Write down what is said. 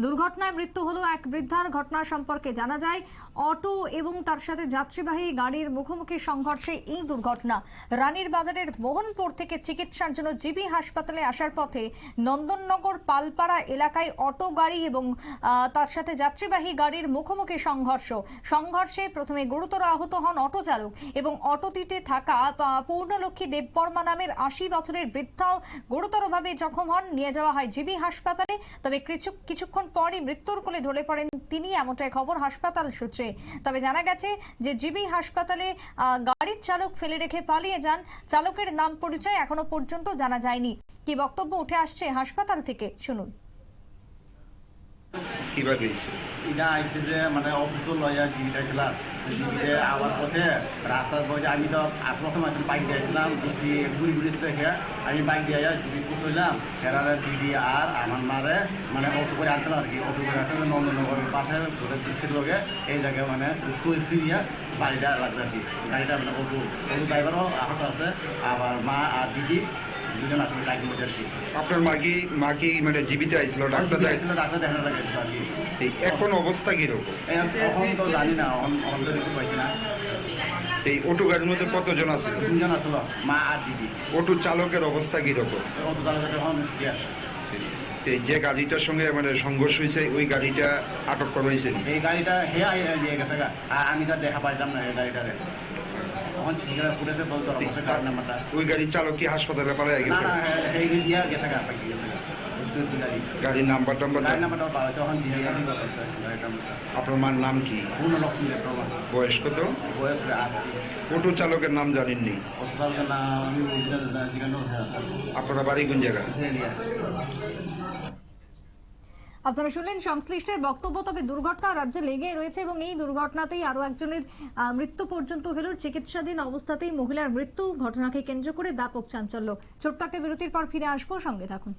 দুর্ঘটনায় মৃত্যু হলো এক বৃদ্ধার। ঘটনা সম্পর্কে জানা যায়, অটো এবং তার সাথে যাত্রীবাহী গাড়ির মুখোমুখি সংঘর্ষে এই দুর্ঘটনা। রানীর বাজারের মোহনপুর থেকে চিকিৎসার জন্য জিবি হাসপাতালে আসার পথে নন্দননগর পালপাড়া এলাকায় অটো গাড়ি এবং তার সাথে যাত্রীবাহী গাড়ির মুখোমুখি সংঘর্ষ। সংঘর্ষে প্রথমে গুরুতর আহত হন অটো চালক এবং অটোটিতে থাকা পূর্ণলক্ষ্মী দেববর্মা নামের আশি বছরের বৃদ্ধাও গুরুতরভাবে জখম হন। নিয়ে যাওয়া হয় জিবি হাসপাতালে। তবে কিছু- কিছুক্ষণ পরই মৃত্যুর কোলে ঢলে পড়েন তিনি এমনটাই খবর হাসপাতাল সূত্রে। তবে জানা গেছে যে জিবি হাসপাতালে গাড়ির চালক ফেলে রেখে পালিয়ে যান। চালকের নাম পরিচয় এখনও পর্যন্ত জানা যায়নি। কি বক্তব্য উঠে আসছে হাসপাতাল থেকে শুনুন। কীভাবে হয়েছে এটা আইসে যে মানে অফিস লয়া জিবিটা ছিলাম জিবিতে আবার পথে রাস্তার পথে আমি তো আর প্রথম আসলে বাইক দিয়েছিলাম বৃষ্টি ঘুরি ঘুরি দেখে আমি বাইক দিয়ে জিবি কুটলাম এরারে দিদি আর আমার মারে মানে অটো করে আসছিলাম আর কি, অটো করে আসলে নন্দনগরের পাশে, ঘুরে দিচ্ছিল লোকে এই জায়গায় মানে শুয়ে ফিরিয়ে বাড়িটা লাগবে আর কি। গাড়িটা মানে অটো অটো ড্রাইভারও আহত আছে, আবার মা আর দিদি দুজন আসলে গাড়ির মধ্যে আর আপনার মা কি মা কি মানে জীবিত আইছিল ডাক্তার দেখাইছিল? ডাক্তার দেখানো লাগে আর কি এখন অবস্থা কীরকম? এখন তো জানি না অন দেখতে পাইছি না। এই অটো গাড়ির মধ্যে কতজন আছে? তিনজন আসলো মা আর দিদি। অটো চালকের অবস্থা কীরকম? অত চালকের এখন সিরিয়াস যে গাড়িটার সঙ্গে মানে সংঘর্ষ হয়েছে ওই গাড়িটা আটক করা হয়েছে এই গাড়িটা হে দিয়ে গেছে আর আমি তো দেখা পাইতাম না এই গাড়িটারে। তখন বলতো নাম্বারটা? ওই গাড়ির চালক কি হাসপাতালে পালাই গেছে? না এই দিয়া গেছে গা পাই গেছে বুঝতে গাড়ি। গাড়ির নাম্বার টাম্বার নাম্বারটা পাওয়া গেছে আপনার মার নাম কি? বয়স কত? বয়স অটো চালকের নাম জানেননি? হয়ে আপনারা বাড়ি কোন জায়গা? আপনারা শুনলেন সংশ্লিষ্টের বক্তব্য, তবে দুর্ঘটনা রাজ্যে লেগে রয়েছে এবং এই দুর্ঘটনাতেই আরও একজনের মৃত্যু পর্যন্ত হলো। চিকিৎসাধীন অবস্থাতেই মহিলার মৃত্যু, ঘটনাকে কেন্দ্র করে ব্যাপক চাঞ্চল্য। ছোট্ট একটা বিরতির পর ফিরে আসব। সঙ্গে থাকুন।